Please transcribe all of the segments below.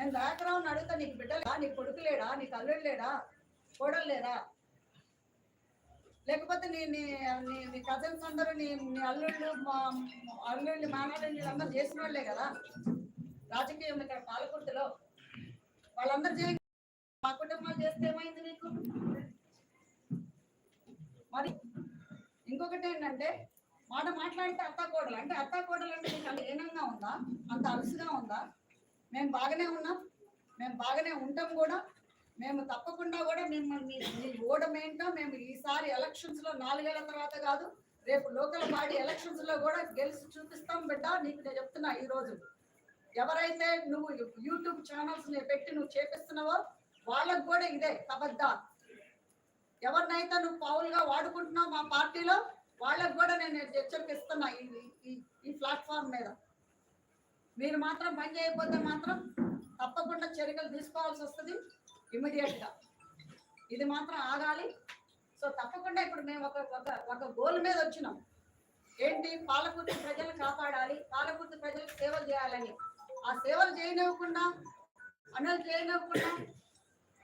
నేను దాకరావుని అడుగుతా నీకు బిడ్డలేడా? నీ కొడుకు లేడా? నీ తల్లుడు లేడా? కోడలు లేదా లేకపోతే నీ నీ నీ నీ కజిన్స్ అందరూ నీ నీ అల్లుళ్ళు మా అల్లుళ్ళు మానాళ్ళు వీళ్ళందరూ చేసిన వాళ్ళే కదా? రాజకీయం ఇక్కడ పాలకుర్తిలో. వాళ్ళందరూ చేయ మా కుటుంబాలు చేస్తే ఏమైంది నీకు? మరి ఇంకొకటి ఏంటంటే మాట మాట్లాడితే అత్తా కోడలు అంటే అత్తా కోడలు అంటే నీకు అంత హీనంగా ఉందా? అంత అలసుగా ఉందా? మేము బాగానే ఉన్నాం. మేము బాగానే ఉంటాం కూడా. మేము తప్పకుండా కూడా మిమ్మల్ని మీ ఓడమేంటో మేము ఈసారి ఎలక్షన్స్లో నాలుగేళ్ళ తర్వాత కాదు రేపు లోకల్ బాడీ ఎలక్షన్స్లో కూడా గెలిచి చూపిస్తాం బిడ్డ నీకు నేను చెప్తున్నా ఈ రోజు. ఎవరైతే నువ్వు యూట్యూబ్ ఛానల్స్ పెట్టి నువ్వు చేపిస్తున్నావో వాళ్ళకు కూడా ఇదే కబద్దా ఎవరినైతే నువ్వు పావులుగా వాడుకుంటున్నావు మా పార్టీలో వాళ్ళకు కూడా నేను హెచ్చరిక ఇస్తున్నా ఈ- ఈ ప్లాట్ఫామ్ మీద. మీరు మాత్రం పని చేయకపోతే మాత్రం తప్పకుండా చర్యలు తీసుకోవాల్సి వస్తుంది ఇమీడియట్గా ఇది మాత్రం ఆగాలి. సో తప్పకుండా ఇప్పుడు మేము ఒక ఒక ఒక గోల్ మీద వచ్చినాం. ఏంటి? పాలకుర్తి ప్రజలు కాపాడాలి. పాలకుర్తి ప్రజలకు సేవలు చేయాలని. ఆ సేవలు చేయనివ్వకుండా అన్నలు చేయనివ్వకుండా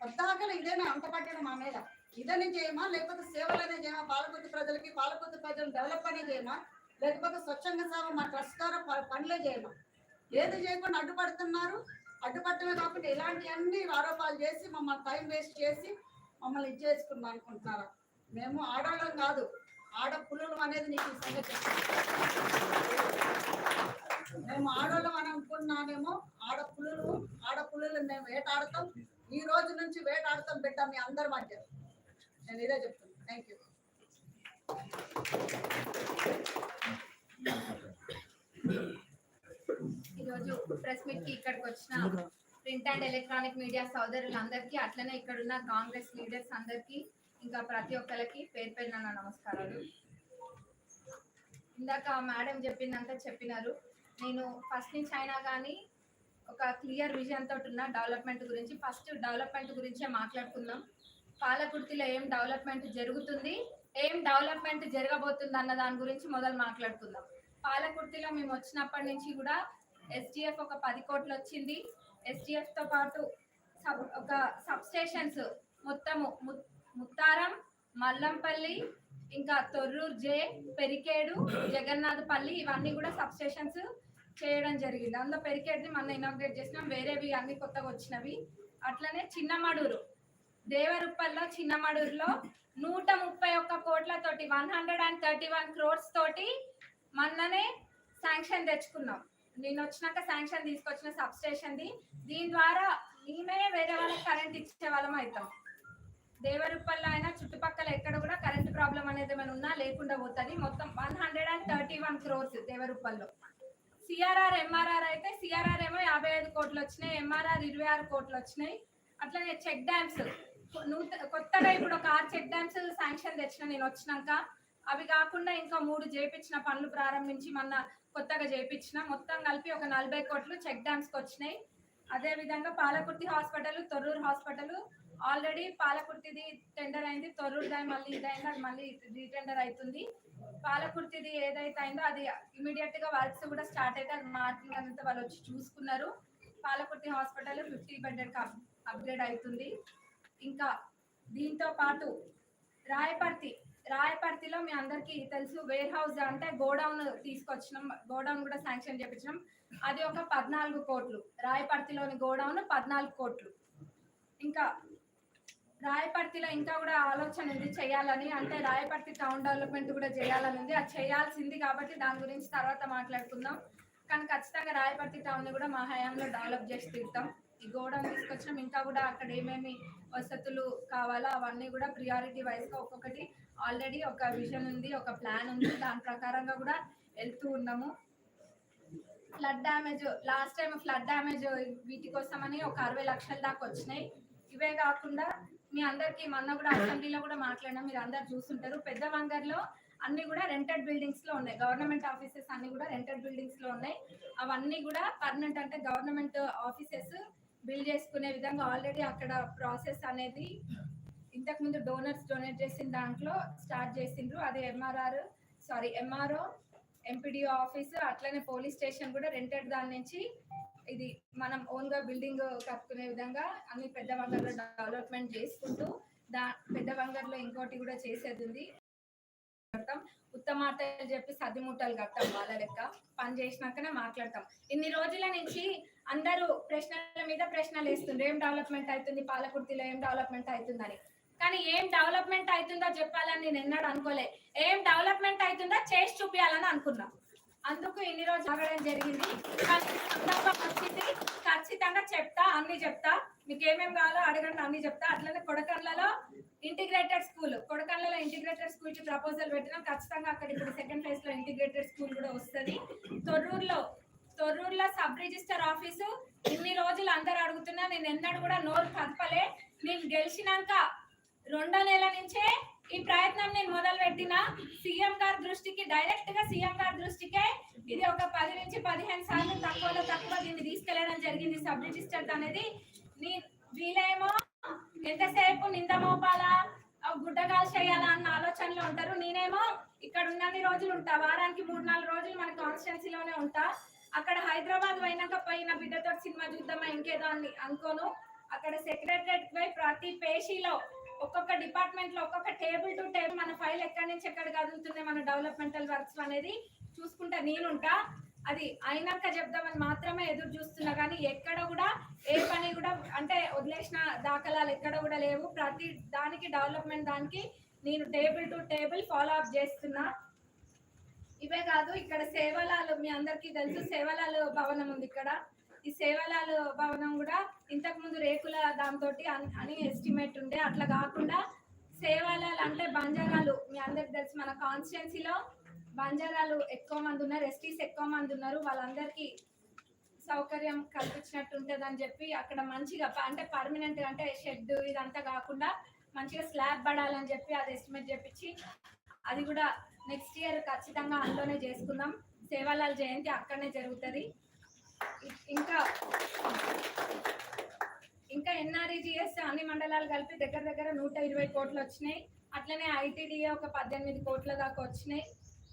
కొద్దాకలు ఇదేనా అంత పట్టిన మా మీద? ఇదని చేయమా? లేకపోతే సేవలనే చేయమా? పాలకుర్తి ప్రజలకి పాలకుర్తి ప్రజలు డెవలప్ అనే చేయమా? లేకపోతే స్వచ్ఛంగా సేవ మా ట్రస్ట్ ద్వారా ప- పనులే చేయమా? ఏది చేయకుండా అడ్డుపడుతున్నారు? అడ్డుపట్టమే కాకుండా ఇలాంటివన్నీ ఆరోపాలు చేసి మమ్మల్ని టైం వేస్ట్ చేసి మమ్మల్ని ఇది చేసుకుందాం అనుకుంటున్నారా? మేము ఆడవాళ్ళం కాదు. ఆడపుల్లలం అనేది నీకు సంగతి మేము ఆడవాళ్ళం అని అనుకున్నామేమో ఆడపుల్లలు ఆడపుల్లలు మేము వేటాడతాం. ఈ రోజు నుంచి వేటాడతాం బిడ్డ మీ అందరి మధ్య. నేను ఇదే చెప్తున్నాను థ్యాంక్ యూ ఈరోజు ప్రెస్ మీట్కి ఇక్కడికి వచ్చిన ప్రింట్ అండ్ ఎలక్ట్రానిక్ మీడియా సోదరులందరికీ అట్లనే ఇక్కడున్న కాంగ్రెస్ లీడర్స్ అందరికీ ఇంకా ప్రతి ఒక్కరికి పేరు పేరున నమస్కారాలు. ఇందాక మేడం చెప్పిందంతా చెప్పినారు. నేను ఫస్ట్ నుంచి అయినా కానీ ఒక క్లియర్ విజన్ తోటి ఉన్న డెవలప్మెంట్ గురించి ఫస్ట్ డెవలప్మెంట్ గురించే మాట్లాడుకుందాం. పాలకుర్తిలో ఏం డెవలప్మెంట్ జరుగుతుంది ఏం డెవలప్మెంట్ జరగబోతుంది అన్న దాని గురించి మొదలు మాట్లాడుకుందాం. పాలకుర్తిలో మేము వచ్చినప్పటి నుంచి కూడా ఎస్డిఎఫ్ ఒక పది కోట్లు వచ్చింది. SDF తో పాటు సబ్ ఒక సబ్స్టేషన్స్ మొత్తము ముత్తారం మల్లంపల్లి ఇంకా తొర్రూరు జే పెరికేడు జగన్నాథపల్లి ఇవన్నీ కూడా సబ్స్టేషన్స్ చేయడం జరిగింది. అందులో పెరికేడ్ని మనం ఇనాగ్రేట్ చేసినాం. వేరేవి అన్ని కొత్తగా వచ్చినవి. అట్లనే చిన్నమడూరు దేవరుప్పల్లో చిన్నమడూరులో నూట ముప్పై ఒక్క కోట్లతోటి one hundred and thirty one crores తోటి మొన్ననే శాంక్షన్ తెచ్చుకున్నాం. నేను వచ్చినాక శాంక్షన్ తీసుకొచ్చిన సబ్ స్టేషన్ది దీని ద్వారా మేమే వేరే వాళ్ళకి కరెంట్ ఇచ్చే వాళ్ళం అవుతాం. దేవరుప్పల్లో అయినా చుట్టుపక్కల ఎక్కడ కూడా కరెంట్ ప్రాబ్లం అనేది ఏమైనా ఉన్నా లేకుండా పోతుంది. మొత్తం one hundred and thirty one crores దేవరుప్పల్లో CRR MRR అయితే సిఆర్ఆర్ ఏమో యాభై ఐదు కోట్లు వచ్చినాయి ఎంఆర్ఆర్ ఇరవై ఆరు కోట్లు వచ్చినాయి. అట్లనే చెక్ డ్యామ్స్ నూత కొత్తగా ఇప్పుడు ఒక ఆరు చెక్ డ్యామ్స్ శాంక్షన్ తెచ్చిన నేను వచ్చినాక అవి కాకుండా ఇంకా మూడు చేపించిన పనులు ప్రారంభించి మొన్న కొత్తగా చేపించిన. మొత్తం కలిపి ఒక నలభై కోట్లు చెక్ డ్యామ్స్కి వచ్చినాయి. అదే విధంగా Palakurthi hospital Thorrur hospital already పాలకుర్తిది tender అయింది. తొర్రూరు దాని మళ్ళీ ఇదైంది అది మళ్ళీ రీటెండర్ అవుతుంది పాలకుర్తిది ఏదైతే అయిందో అది ఇమీడియట్గా వర్క్స్ కూడా స్టార్ట్ అయితే అది మార్కింగ్ అంతా వాళ్ళు వచ్చి చూసుకున్నారు. Palakurthi hospital fifty bedded upgrade అవుతుంది. ఇంకా దీంతో పాటు రాయపర్తి రాయపర్తిలో మీ అందరికీ తెలుసు వేర్ హౌస్ అంటే గోడౌన్ తీసుకొచ్చినాం గోడౌన్ కూడా శాంక్షన్ చేపించినాం. అది ఒక పద్నాలుగు కోట్లు. రాయపర్తిలోని గోడౌన్ పద్నాలుగు కోట్లు. ఇంకా రాయపర్తిలో ఇంకా కూడా ఆలోచన ఉంది చేయాలని అంటే రాయపర్తి టౌన్ డెవలప్మెంట్ కూడా చేయాలని ఉంది. అది చేయాల్సింది కాబట్టి దాని గురించి తర్వాత మాట్లాడుకుందాం. కానీ ఖచ్చితంగా రాయపర్తి టౌన్ కూడా మా హయాంలో డెవలప్ చేసి తీరుతాం. ఈ గోడౌన్ తీసుకొచ్చినాం. ఇంకా కూడా అక్కడ ఏమేమి వసతులు కావాలో అవన్నీ కూడా ప్రియారిటీ వైజ్గా ఒక్కొక్కటి ఆల్రెడీ ఒక విజన్ ఉంది ఒక ప్లాన్ ఉంది. దాని ప్రకారంగా కూడా వెళ్తూ ఉన్నాము. Flood damage last time flood damage వీటి కోసమని ఒక అరవై లక్షల దాకా వచ్చినాయి. ఇవే కాకుండా మీ అందరికి మొన్న కూడా అసెంబ్లీలో కూడా మాట్లాడినా. మీరు అందరు చూస్తుంటారు. పెద్ద వంగర్లో అన్ని కూడా రెంటెడ్ బిల్డింగ్స్లో ఉన్నాయి. గవర్నమెంట్ ఆఫీసెస్ అన్ని కూడా రెంటెడ్ బిల్డింగ్స్లో ఉన్నాయి. అవన్నీ కూడా పర్మనెంట్ అంటే గవర్నమెంట్ ఆఫీసెస్ బిల్డ్ చేసుకునే విధంగా ఆల్రెడీ అక్కడ ప్రాసెస్ అనేది ఇంతకు ముందు డోనర్స్ డొనేట్ చేసిన దాంట్లో స్టార్ట్ చేసిండ్రు. అదే MRR sorry MRO MPDO office అట్లనే పోలీస్ స్టేషన్ కూడా రెంటెడ్ దాని నుంచి ఇది మనం ఓన్గా బిల్డింగ్ కట్టుకునే విధంగా అన్ని పెద్ద వంగర్లో డెవలప్మెంట్ చేసుకుంటూ దా పెద్ద వంగర్లో ఇంకోటి కూడా చేసేది ఉంది. కడతాం. ఉత్తమాతలు చెప్పి సద్ది కట్టాం వాళ్ళ లెక్క. పని చేసినాకనే మాట్లాడతాం. ఇన్ని రోజుల నుంచి అందరూ ప్రశ్నల మీద ప్రశ్నలు వేస్తుండ్రు. ఏం డెవలప్మెంట్ అవుతుంది? పాలకుర్తిలో ఏం డెవలప్మెంట్ అవుతుందని. కానీ ఏం డెవలప్మెంట్ అవుతుందో చెప్పాలని నేను ఎన్నడూ అనుకోలే. ఏం డెవలప్మెంట్ అవుతుందో చేసి చూపించాలని అనుకున్నా. అందుకు ఇన్ని రోజులు ఆగడం జరిగింది. సందర్భం వచ్చింది ఖచ్చితంగా చెప్తా అన్ని చెప్తా. మీకు ఏమేమి కావాలో అడగండి అన్ని చెప్తా. అట్లనే కొడకన్లలో ఇంటిగ్రేటెడ్ స్కూల్ కొడకన్లలో ఇంటిగ్రేటెడ్ స్కూల్కి ప్రపోజల్ పెట్టినాం. ఖచ్చితంగా అక్కడ ఇప్పుడు సెకండ్ ఫేజ్లో ఇంటిగ్రేటెడ్ స్కూల్ కూడా వస్తుంది. తొర్రూరులో తొర్రూరులో సబ్ రిజిస్టర్ ఆఫీసు. ఇన్ని రోజులు అందరు అడుగుతున్నా నేను ఎన్నడూ కూడా నోరు కదపలే. నేను గెలిచినాక రెండో నెల నుంచే ఈ ప్రయత్నం నేను మొదలు పెట్టిన సీఎం గారి దృష్టికి డైరెక్ట్గా సీఎం గారి దృష్టికే ఇది ఒక పది నుంచి పదిహేను సార్లు తక్కువలో తక్కువ దీన్ని తీసుకెళ్ళడం జరిగింది సబ్ రిజిస్టర్ అనేది. నీ వీలేమో ఎంతసేపు నింద మోపాలా ఆ గుడ్డగాలు చేయాలా అన్న ఆలోచనలో ఉంటారు. నేనేమో ఇక్కడ ఉన్నన్ని రోజులు ఉంటా. వారానికి మూడు నాలుగు రోజులు మన కాన్స్టిట్యున్సీలోనే ఉంటా. అక్కడ హైదరాబాద్ పోయినాక పోయిన బిడ్డతో సినిమా చూద్దామా ఇంకేదో అని అనుకోను. అక్కడ సెక్రటరేట్ పోయి ప్రతి పేషీలో ఒక్కొక్క డిపార్ట్మెంట్లో ఒక్కొక్క టేబుల్ టు టేబుల్ మన ఫైల్ ఎక్కడి నుంచి ఎక్కడ కదులుతున్నాయి మన డెవలప్మెంటల్ వర్క్స్ అనేది చూసుకుంటా నేనుంటా. అది అయినాక చెప్దామని మాత్రమే ఎదురు చూస్తున్నా కానీ ఎక్కడ కూడా ఏ పని కూడా అంటే వదిలేసిన దాఖలాలు ఎక్కడ కూడా లేవు. ప్రతి దానికి డెవలప్మెంట్ దానికి నేను table to table follow up చేస్తున్నా. ఇవే కాదు ఇక్కడ సేవలాలు మీ అందరికీ తెలుసు సేవలాలు భవనం ఉంది ఇక్కడ. ఈ సేవలాలు భవనం కూడా ఇంతకు ముందు రేకుల దాంతో అని ఎస్టిమేట్ ఉండే. అట్లా కాకుండా సేవలాలు అంటే బంజారాలు. మీ అందరికి తెలుసు మన కాన్స్టిట్యున్సీలో బంజారాలు ఎక్కువ మంది ఉన్నారు ఎస్టీస్ ఎక్కువ మంది ఉన్నారు. వాళ్ళందరికీ సౌకర్యం కల్పించినట్టు ఉంటుందని చెప్పి అక్కడ మంచిగా ప- అంటే పర్మనెంట్ అంటే షెడ్ ఇదంతా కాకుండా మంచిగా స్లాబ్ పడాలని చెప్పి అది ఎస్టిమేట్ చెప్పించి అది కూడా నెక్స్ట్ ఇయర్ ఖచ్చితంగా అందులోనే చేసుకుందాం. సేవాలాల్ జయంతి అక్కడనే జరుగుతుంది. ఇంకా ఇంకా ఎన్ఆర్ఈజిఎస్ అన్ని మండలాలు కలిపి దగ్గర దగ్గర నూట ఇరవై కోట్లు వచ్చినాయి. అట్లనే ఐటీడీఏ ఒక పద్దెనిమిది కోట్ల దాకా వచ్చినాయి.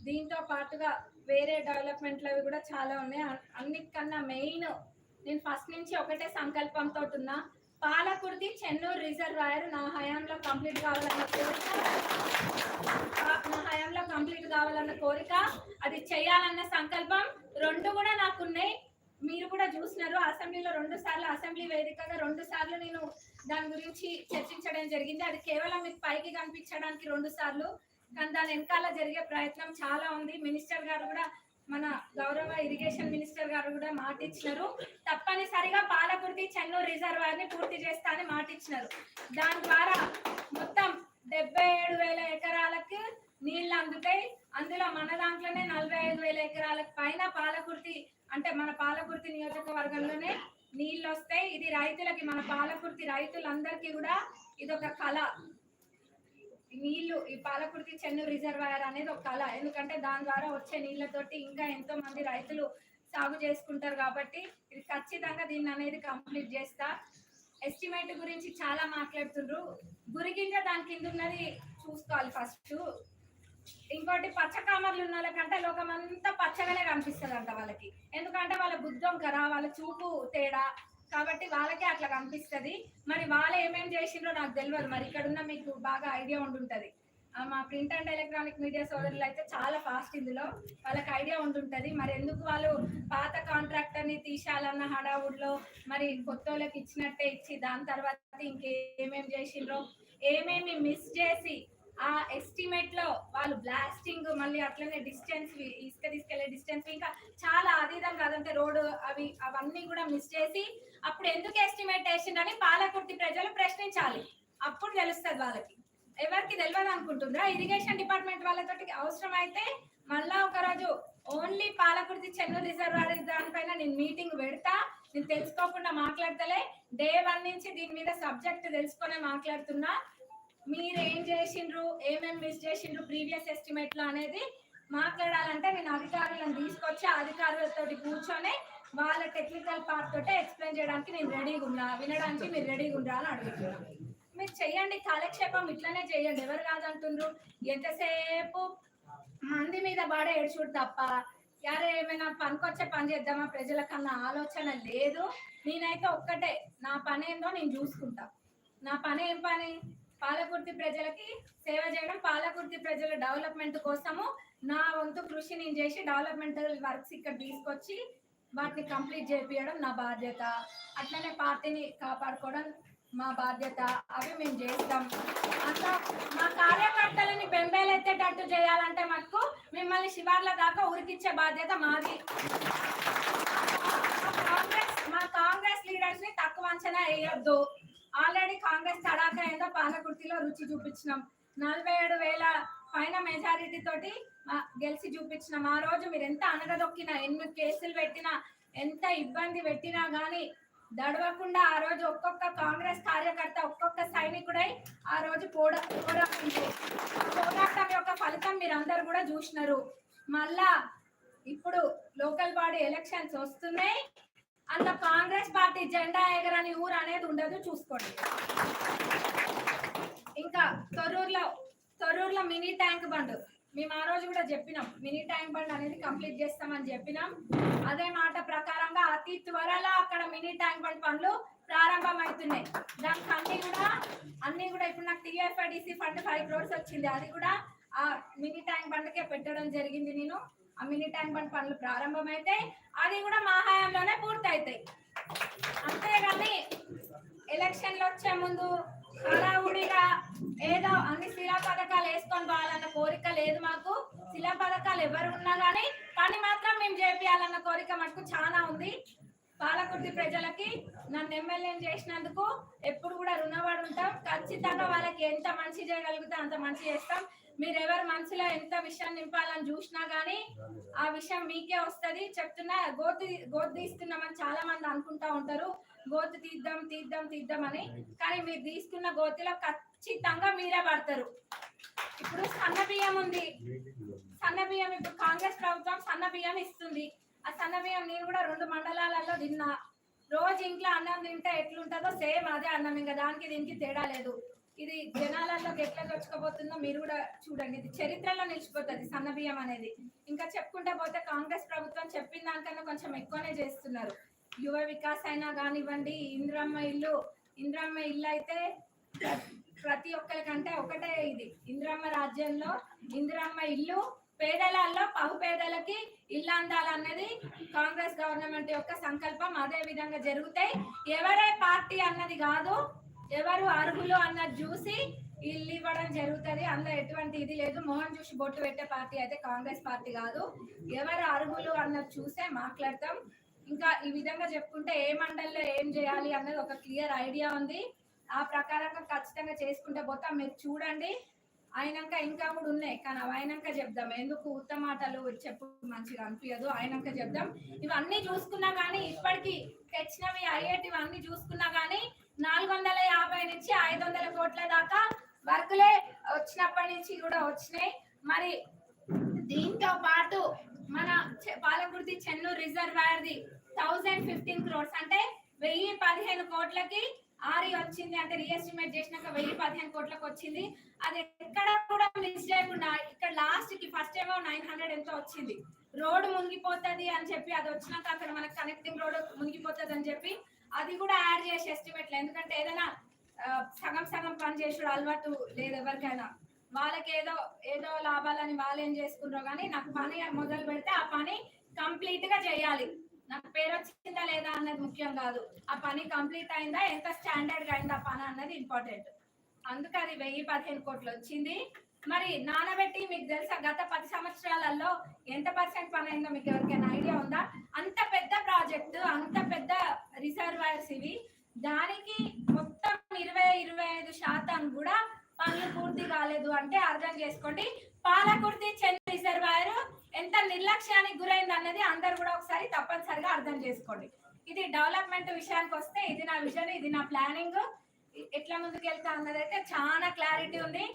దీంతో పాటుగా వేరే డెవలప్మెంట్లు అవి కూడా చాలా ఉన్నాయి. అన్- అన్నిటికన్నా మెయిన్ నేను ఫస్ట్ నుంచి ఒకటే సంకల్పంతో ఉన్నా. పాలకుర్తి చెన్నూరు రిజర్వాయర్ నా హయాంలో కంప్లీట్ కావాలన్న కోరిక. నా హయాంలో కంప్లీట్ కావాలన్న కోరిక. అది చేయాలన్న సంకల్పం రెండు కూడా నాకున్నాయి. మీరు కూడా చూసినారు. అసెంబ్లీలో రెండు సార్లు అసెంబ్లీ వేదికగా రెండు సార్లు నేను దాని గురించి చర్చించడం జరిగింది. అది కేవలం మీకు పైకి కనిపించడానికి రెండు సార్లు కానీ దాని వెనకాల జరిగే ప్రయత్నం చాలా ఉంది. మినిస్టర్ గారు కూడా మన గౌరవ ఇరిగేషన్ మినిస్టర్ గారు కూడా మాట ఇచ్చినారు. తప్పనిసరిగా పాలకుర్తి చెన్నూరు రిజర్వాయర్ని పూర్తి చేస్తా అని మాట ఇచ్చినారు. దాని ద్వారా మొత్తం డెబ్బై ఏడు వేల ఎకరాలకు నీళ్ళు అందుతాయి. అందులో మన దాంట్లోనే నలభై ఐదు వేల ఎకరాలకు పైన పాలకుర్తి అంటే మన పాలకుర్తి నియోజకవర్గంలోనే నీళ్ళు వస్తాయి. ఇది రైతులకి మన పాలకుర్తి రైతులందరికీ కూడా ఇది ఒక కళ. ఈ నీళ్ళు ఈ పాలకుర్తి చెన్నూరు రిజర్వాయర్ అనేది ఒక కళ. ఎందుకంటే దాని ద్వారా వచ్చే నీళ్ళతోటి ఇంకా ఎంతో మంది రైతులు సాగు చేసుకుంటారు కాబట్టి ఇది ఖచ్చితంగా దీన్ని అనేది కంప్లీట్ చేస్తా. ఎస్టిమేట్ గురించి చాలా మాట్లాడుతుండ్రు. గురిగింజ దాని కింద ఉన్నది చూసుకోవాలి ఫస్ట్. ఇంకోటి పచ్చ కామర్లు ఉన్న వాళ్ళకంటే లోకం అంతా పచ్చగానే కనిపిస్తుంది అంట వాళ్ళకి. ఎందుకంటే వాళ్ళ బుద్ధం కదా వాళ్ళ చూపు తేడా కాబట్టి వాళ్ళకే అట్లా కనిపిస్తుంది. మరి వాళ్ళు ఏమేమి చేసిండ్రో నాకు తెలియదు మరి ఇక్కడ ఉన్న మీకు బాగా ఐడియా ఉండుంటది. ఆ, మా ప్రింట్ అండ్ ఎలక్ట్రానిక్ మీడియా సోదరులు అయితే చాలా ఫాస్ట్ ఇందులో. వాళ్ళకి ఐడియా ఉంటుంటుంది మరి ఎందుకు వాళ్ళు పాత కాంట్రాక్టర్ని హడావుడిలో మరి కొత్త వాళ్ళకి ఇచ్చినట్టే ఇచ్చి దాని తర్వాత ఇంకేమేమి చేసిండ్రో ఏమేమి మిస్ చేసి ఆ ఎస్టిమేట్లో వాళ్ళు బ్లాస్టింగ్ మళ్ళీ అట్లనే డిస్టెన్స్ ఇసుక తీసుకెళ్ళే డిస్టెన్స్ ఇంకా చాలా అదీదం కాదంటే రోడ్డు అవి అవన్నీ కూడా మిస్ చేసి అప్పుడు ఎందుకు ఎస్టిమేట్ వేసిండని పాలకుర్తి ప్రజలు ప్రశ్నించాలి. అప్పుడు తెలుస్తుంది వాళ్ళకి. ఎవరికి తెలియదు అనుకుంటుందా ఇరిగేషన్ డిపార్ట్మెంట్ వాళ్ళతోటి అవసరం అయితే మళ్ళా ఒక రోజు ఓన్లీ పాలకుర్తి చెన్నూరు రిజర్వాయర్ దానిపైన నేను మీటింగ్ పెడతా. నేను తెలుసుకోకుండా మాట్లాడతలే. డే వన్ నుంచి దీని మీద సబ్జెక్ట్ తెలుసుకునే మాట్లాడుతున్నా. మీరు ఏం చేసిండ్రు? ఏమేమి మిస్ చేసిండ్రు ప్రీవియస్ ఎస్టిమేట్లో అనేది మాట్లాడాలంటే నేను అధికారులను తీసుకొచ్చి అధికారులతో కూర్చొని వాళ్ళ టెక్నికల్ పార్ట్ తోటే ఎక్స్ప్లెయిన్ చేయడానికి నేను రెడీగా ఉన్నా. వినడానికి మీరు రెడీగా ఉండరా అని అడుగుతున్నాను మీరు చెయ్యండి. కాలక్షేపం ఇట్లనే చేయండి ఎవరు కాదంటుండ్రు? ఎంతసేపు మంది మీద బాడే ఏడ్చుడు తప్ప యారే ఏమైనా పనికొచ్చే పని చేద్దామా? ప్రజలకన్నా ఆలోచన లేదు. నేనైతే ఒక్కటే. నా పని ఏందో నేను చూసుకుంటా. నా పని ఏం పని? పాలకుర్తి ప్రజలకి సేవ చేయడం పాలకుర్తి ప్రజల డెవలప్మెంట్ కోసము నా వంతు కృషి నేను చేసి డెవలప్మెంటల్ వర్క్స్ ఇక్కడ తీసుకొచ్చి వాటిని కంప్లీట్ చేపించడం నా బాధ్యత. అట్లనే పార్టీని కాపాడుకోవడం మా బాధ్యత. అవి మేము చేస్తాం. అట్లా మా కార్యకర్తలని బెంబేలెత్తేటట్టు చేయాలంటే మటుకు మిమ్మల్ని శివార్ల దాకా ఉరికిచ్చే బాధ్యత మాది. కాంగ్రెస్ మా కాంగ్రెస్ లీడర్స్ని తక్కువ అంచనా వేయొద్దు. ఆల్రెడీ కాంగ్రెస్ తడాక ఏదో పాలకుర్తిలో రుచి చూపించినాం. నలభై ఏడు వేల పైన మెజారిటీ తోటి గెలిచి చూపించినాం. ఆ రోజు మీరు ఎంత అనగదొక్కినా ఎన్ని కేసులు పెట్టినా ఎంత ఇబ్బంది పెట్టినా గానీ దడవకుండా ఆ రోజు ఒక్కొక్క కాంగ్రెస్ కార్యకర్త ఒక్కొక్క సైనికుడై ఆ రోజు పోరా పోరాడింది పోరాటం యొక్క ఫలితం మీరు అందరు కూడా చూసినారు. మళ్ళా ఇప్పుడు లోకల్ బాడీ ఎలక్షన్స్ వస్తున్నాయి. అంత కాంగ్రెస్ పార్టీ జెండా ఎగరని ఊరు అనేది ఉండదు చూసుకోండి. ఇంకా తొర్రూరులో తొర్రూరులో మినీ ట్యాంక్ బండ్. మేము ఆ రోజు కూడా చెప్పినాం మినీ ట్యాంక్ బండ్ అనేది కంప్లీట్ చేస్తామని చెప్పినాం. అదే మాట ప్రకారంగా అతి త్వరలో అక్కడ మినీ ట్యాంక్ బండ్ పనులు ప్రారంభం అవుతున్నాయి దానికి అన్ని కూడా అన్ని కూడా ఇప్పుడు నాకు టీఎఫ్ఐడిసి ఫండ్ ఫైవ్ క్రోర్స్ వచ్చింది. అది కూడా ఆ మినీ ట్యాంక్ బండ్కే పెట్టడం జరిగింది నేను. ఆ మినీ ట్యాంక్ బండ్ పనులు ప్రారంభమైతే అది కూడా మా హయాంలోనే పూర్తవుతాయి అంతేగాని ఎలక్షన్లు వచ్చే ముందు హడావుడిగా ఏదో అన్ని శిలా పథకాలు వేసుకొని పోవాలన్న కోరిక లేదు మాకు. శిలా పథకాలు ఎవరు ఉన్నా గానీ పని మాత్రం మేము చేపియాలన్న కోరిక మటుకు చాలా ఉంది. పాలకుర్తి ప్రజలకి నన్ను ఎమ్మెల్యేని చేసినందుకు ఎప్పుడు కూడా రుణపడి ఉంటాం. ఖచ్చితంగా వాళ్ళకి ఎంత మంచి చేయగలిగితే అంత మంచి చేస్తాం. మీరు ఎవరి మనసులో ఎంత విషయం నింపాలని చూసినా గానీ ఆ విషయం మీకే వస్తుంది. చెప్తున్నా గోతి గోతి తీస్తున్నామని చాలా మంది అనుకుంటా ఉంటారు. గోతి తీద్దాం తీద్దాం తీద్దాం అని. కానీ మీరు తీసుకున్న గోతిలో ఖచ్చితంగా మీరే పడతారు. ఇప్పుడు సన్న బియ్యం ఉంది. సన్న బియ్యం ఇప్పుడు కాంగ్రెస్ ప్రభుత్వం సన్న బియ్యం ఇస్తుంది. ఆ సన్నబియ్యం నేను కూడా రెండు మండలాలలో తిన్నా. రోజు ఇంట్లో అన్నం తింటే ఎట్లుంటుందో సేమ్ అదే అన్నం ఇంకా దానికి దీనికి తేడా లేదు. ఇది జనాలలోకి ఎట్లా చొచ్చుకోబోతుందో మీరు కూడా చూడండి. ఇది చరిత్రలో నిలిచిపోతుంది సన్నబియ్యం అనేది. ఇంకా చెప్పుకుంటే పోతే కాంగ్రెస్ ప్రభుత్వం చెప్పిన దానికన్నా కొంచెం ఎక్కువనే చేస్తున్నారు. యువ వికాస్ అయినా కానివ్వండి ఇంద్రమ్మ ఇల్లు ఇంద్రమ్మ ఇల్లు అయితే ప్రతి ఒక్కరికంటే ఒకటే ఇది. ఇంద్రమ్మ రాజ్యంలో ఇంద్రమ్మ ఇల్లు పేదలలో బహుపేదలకి ఇల్లు అందాలన్నది కాంగ్రెస్ గవర్నమెంట్ యొక్క సంకల్పం. అదే విధంగా జరుగుతాయి. ఎవరే పార్టీ అన్నది కాదు ఎవరు అర్హులు అన్నది చూసి ఇల్లు ఇవ్వడం జరుగుతుంది. అందులో ఎటువంటి ఇది లేదు. మోహన్ చూసి బొట్టు పెట్టే పార్టీ అయితే కాంగ్రెస్ పార్టీ కాదు. ఎవరు అర్హులు అన్నది చూసే మాట్లాడతాం. ఇంకా ఈ విధంగా చెప్పుకుంటే ఏ మండలిలో ఏం చేయాలి అన్నది ఒక క్లియర్ ఐడియా ఉంది. ఆ ప్రకారంగా ఖచ్చితంగా చేసుకుంటే పోతాం. మీరు చూడండి. అయినాక ఇంకా కూడా ఉన్నాయి. కానీ అవి అయినాక చెప్దాం. ఎందుకు ఉత్త మాటలు చెప్పు మంచిగా అనిపించదు అయినాక చెప్దాం. ఇవన్నీ చూసుకున్నా కానీ ఇప్పటికీ తెచ్చినవి అయ్యేటివన్నీ చూసుకున్నా కానీ నాలుగు వందల యాభై నుంచి ఐదు వందల కోట్ల దాకా వర్కులే వచ్చినప్పటి నుంచి కూడా వచ్చినాయి. మరి దీంతో పాటు మన చె- పాలకుర్తి చెన్నూరు రిజర్వాయర్ది థౌజండ్ ఫిఫ్టీన్ క్రోర్స్ అంటే వెయ్యి పదిహేను కోట్లకి ఆరి వచ్చింది అంటే రీఎస్టిమేట్ చేసినాక వెయ్యి పదిహేను కోట్లకు వచ్చింది. అది ఎక్కడ కూడా మిస్ చేయకుండా ఇక్కడ లాస్ట్కి ఫస్ట్ ఏమో నైన్ హండ్రెడ్ ఎంతో వచ్చింది. రోడ్ మునిగిపోతుంది అని చెప్పి అది వచ్చినాక అక్కడ మనకి కనెక్టింగ్ రోడ్ మునిగిపోతుంది అని చెప్పి అది కూడా యాడ్ చేసి ఎస్టిమేట్లు ఎందుకంటే ఏదైనా సగం సగం పని చేసుడు అలవాటు లేదు ఎవరికైనా. వాళ్ళకి ఏదో ఏదో లాభాలని వాళ్ళు ఏం చేసుకున్నారో కానీ నాకు పని మొదలు పెడితే ఆ పని కంప్లీట్గా చేయాలి. నాకు పేరు వచ్చిందా లేదా అన్నది ముఖ్యం కాదు. ఆ పని కంప్లీట్ అయిందా? ఎంత స్టాండర్డ్ అయిందా పని అన్నది ఇంపార్టెంట్. అందుకే అది వెయ్యి పదిహేను కోట్లు వచ్చింది. మరి నానబెట్టి మీకు తెలుసా గత పది సంవత్సరాలలో ఎంత పర్సెంట్ పని అయిందో మీకు ఎవరికైనా ఐడియా ఉందా? అంత పెద్ద ప్రాజెక్టు అంత పెద్ద రిజర్వాయర్స్ ఇవి. దానికి మొత్తం ఇరవై ఇరవై ఐదు శాతం కూడా పనులు పూర్తి కాలేదు అంటే అర్థం చేసుకోండి. పాలకుర్తి చెన్ రిజర్వాయర్ ఎంత నిర్లక్ష్యానికి గురైంది అన్నది అందరు కూడా ఒకసారి తప్పనిసరిగా అర్థం చేసుకోండి. ఇది డెవలప్మెంట్ విషయానికి వస్తే ఇది నా విజన్ ఇది నా ప్లానింగ్. ఎట్లా ముందుకు వెళ్తా అన్నది అయితే చాలా క్లారిటీ ఉంది.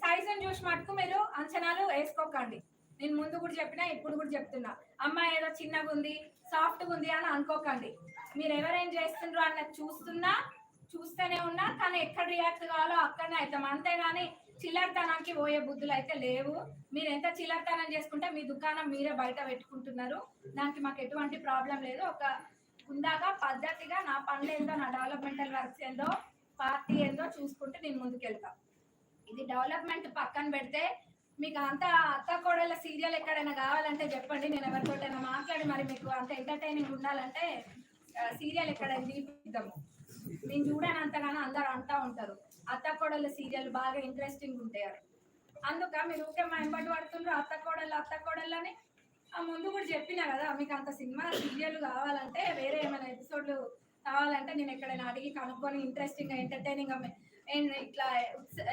సైజుని చూసి మటుకు మీరు అంచనాలు వేసుకోకండి. నేను ముందు కూడా చెప్పినా ఇప్పుడు కూడా చెప్తున్నా. అమ్మాయి ఏదో చిన్నగా ఉంది సాఫ్ట్గా ఉంది అని అనుకోకండి. మీరు ఎవరేం చేస్తుండ్రో అన్నది చూస్తున్నా చూస్తూనే ఉన్నా కానీ ఎక్కడ రియాక్ట్ కావాలో అక్కడనే అవుతాం. అంతేగాని చిల్లరతనానికి పోయే బుద్ధులు అయితే లేవు. మీరు ఎంత చిల్లరతనం చేసుకుంటే మీ దుకాణం మీరే బయట పెట్టుకుంటున్నారు. దానికి మాకు ఎటువంటి ప్రాబ్లం లేదు. ఒక ఉందాక పద్ధతిగా నా పనులు ఏందో నా డెవలప్మెంటల్ వర్క్స్ ఏందో పార్టీ ఏందో చూసుకుంటే నేను ముందుకెళ్తా. ఇది డెవలప్మెంట్ పక్కన పెడితే మీకు అంత అత్త కోడళ్ళ సీరియల్ ఎక్కడైనా కావాలంటే చెప్పండి. నేను ఎవరితోటైనా మాట్లాడి మరి మీకు అంత ఎంటర్టైనింగ్ ఉండాలంటే సీరియల్ ఎక్కడైనా తీపిద్దాము. నేను చూడనంతగానో అందరూ అంటూ ఉంటారు. అత్త సీరియల్ బాగా ఇంట్రెస్టింగ్ ఉంటాయి అందుక మీరు ఊకే మా ఎంబడి పడుతుండ్రు అత్త కోడళ్ళు అత్త అని ఆ ముందు కూడా చెప్పినా కదా మీకు అంత సినిమా సీరియల్ కావాలంటే వేరే ఏమైనా ఎపిసోడ్లు కావాలంటే నేను ఎక్కడైనా అడిగి కనుక్కొని ఇంట్రెస్టింగ్ ఎంటర్టైనింగ్ ఇట్లా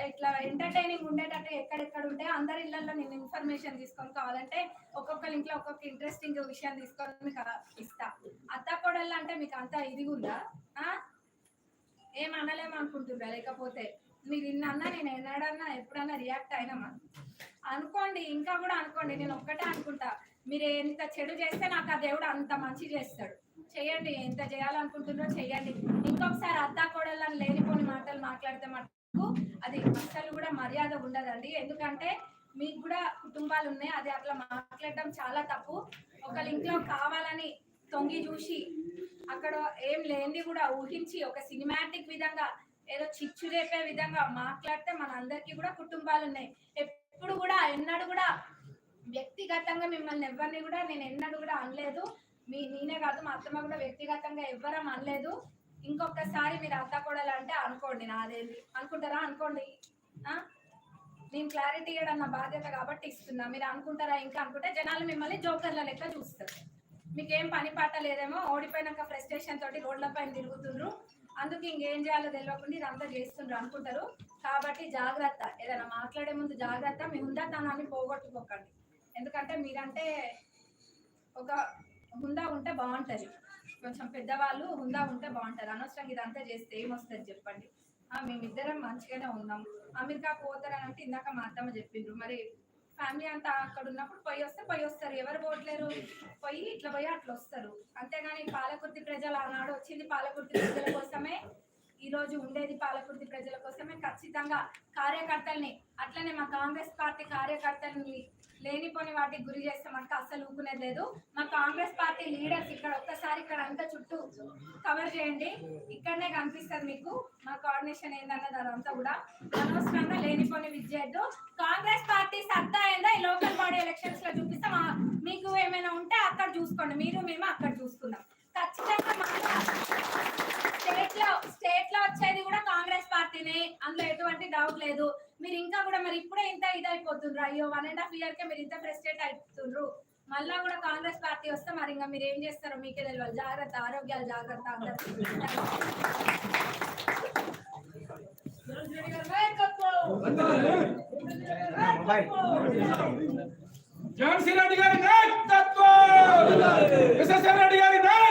ఇట్లా ఎంటర్టైనింగ్ ఉండేటట్టు ఎక్కడెక్కడ ఉంటే అందరి ఇళ్ళలో నేను ఇన్ఫర్మేషన్ తీసుకొని కావాలంటే ఒక్కొక్కరి ఇంట్లో ఒక్కొక్క ఇంట్రెస్టింగ్ విషయం తీసుకొని మీకు ఇస్తా. అత్త కోడళ్ళు అంటే మీకు అంత ఇది ఉందా? ఏం అనలేము అనుకుంటున్నా లేకపోతే మీరు ఇన్నన్నా నేను ఎన్నడన్నా ఎప్పుడన్నా రియాక్ట్ అయినామా? అనుకోండి ఇంకా కూడా అనుకోండి నేను ఒక్కటే అనుకుంటా. మీరు ఎంత చెడు చేస్తే నాకు ఆ దేవుడు అంత మంచి చేస్తాడు. చేయండి ఎంత చేయాలనుకుంటున్నారో చేయండి ఇంకొకసారి అత్తా కోడళ్ళని లేనిపోని మాటలు మాట్లాడితే మటుకు అది అసలు కూడా మర్యాద ఉండదండి. ఎందుకంటే మీకు కూడా కుటుంబాలు ఉన్నాయి అది అట్లా మాట్లాడడం చాలా తప్పు. ఒకళ్ళ ఇంట్లో కావాలని తొంగి చూసి అక్కడ ఏం లేనిది కూడా ఊహించి ఒక సినిమాటిక్ విధంగా ఏదో చిచ్చు రేపే విధంగా మాట్లాడితే మన అందరికీ కూడా కుటుంబాలు ఉన్నాయి. ఎప్పుడు కూడా ఎన్నడూ కూడా వ్యక్తిగతంగా మిమ్మల్ని ఎవరిని కూడా నేను ఎన్నడూ కూడా అనలేదు. మీ నేనే కాదు మా అత్తమ్మ కూడా వ్యక్తిగతంగా ఎవ్వరం అనలేదు. ఇంకొకసారి మీరు అత్త కూడా అంటే అనుకోండి నాదేంది? అనుకుంటారా? అనుకోండి. నేను క్లారిటీ ఇవ్వడం నా బాధ్యత కాబట్టి ఇస్తున్నా. మీరు అనుకుంటారా? ఇంకా అనుకుంటే జనాలు మిమ్మల్ని జోకర్ల లెక్క చూస్తారు. మీకేం పని పాట లేదేమో ఓడిపోయినాక ఫ్రస్ట్రేషన్ తోటి రోడ్ల పైన తిరుగుతుండ్రు. అందుకు ఇంకేం చేయాలో తెలియకుండా ఇదంతా చేస్తుండ్రు అనుకుంటారు. కాబట్టి జాగ్రత్త ఏదైనా మాట్లాడే ముందు జాగ్రత్త మీ హుందాతనాన్ని పోగొట్టుకోకండి. ఎందుకంటే మీరంటే ఒక హుందా ఉంటే బాగుంటుంది. కొంచెం పెద్దవాళ్ళు హుందా ఉంటే బాగుంటుంది. అనవసరంగా ఇదంతా చేస్తే ఏమొస్తుంది చెప్పండి. మేమిద్దరం మంచిగానే ఉన్నాం. అమెరికా పోతారని అంటే ఇందాక మా అత్తమ్మ చెప్పిండ్రు. మరి ఫ్యామిలీ అంతా అక్కడ ఉన్నప్పుడు పోయి వస్తే పోయి వస్తారు. ఎవరు పోవట్లేరు పోయి ఇట్లా పోయి అట్లా వస్తారు. అంతేగాని పాలకుర్తి ప్రజలు ఆనాడు వచ్చింది పాలకుర్తి ప్రజల కోసమే ఈ రోజు ఉండేది పాలకుర్తి ప్రజల కోసమే ఖచ్చితంగా కార్యకర్తల్ని అట్లనే మా కాంగ్రెస్ పార్టీ కార్యకర్తల్ని లేనిపోని వాటికి గురి చేస్తే మనకు అస్సలు ఊపుకునేది లేదు. మా కాంగ్రెస్ పార్టీ లీడర్స్ ఇక్కడ ఒక్కసారి ఇక్కడ అంతా చుట్టూ కవర్ చేయండి. ఇక్కడనే కనిపిస్తుంది మీకు మా కోఆర్డినేషన్ ఏందన్నది అదంతా కూడా. అనవసరంగా లేనిపోని విద్యద్దు కాంగ్రెస్ పార్టీ సత్తా ఏందో ఈ లోకల్ బాడీ ఎలక్షన్స్లో చూపిస్తాం మీకు ఏమైనా ఉంటే అక్కడ చూసుకోండి. మీరు మేము అక్కడ అండ్ ఇయర్ కే మీరు ఇంత ఫ్రస్ట్రేట్ అవుతుండ్రు మళ్ళా కూడా కాంగ్రెస్ పార్టీ వస్తే మరి ఇంకా మీరు ఏం చేస్తారో మీకే తెలియాలి జాగ్రత్త ఆరోగ్యాలు జాగ్రత్త జగన్సీన్ రెడ్డి గారి రెడ్డి గారి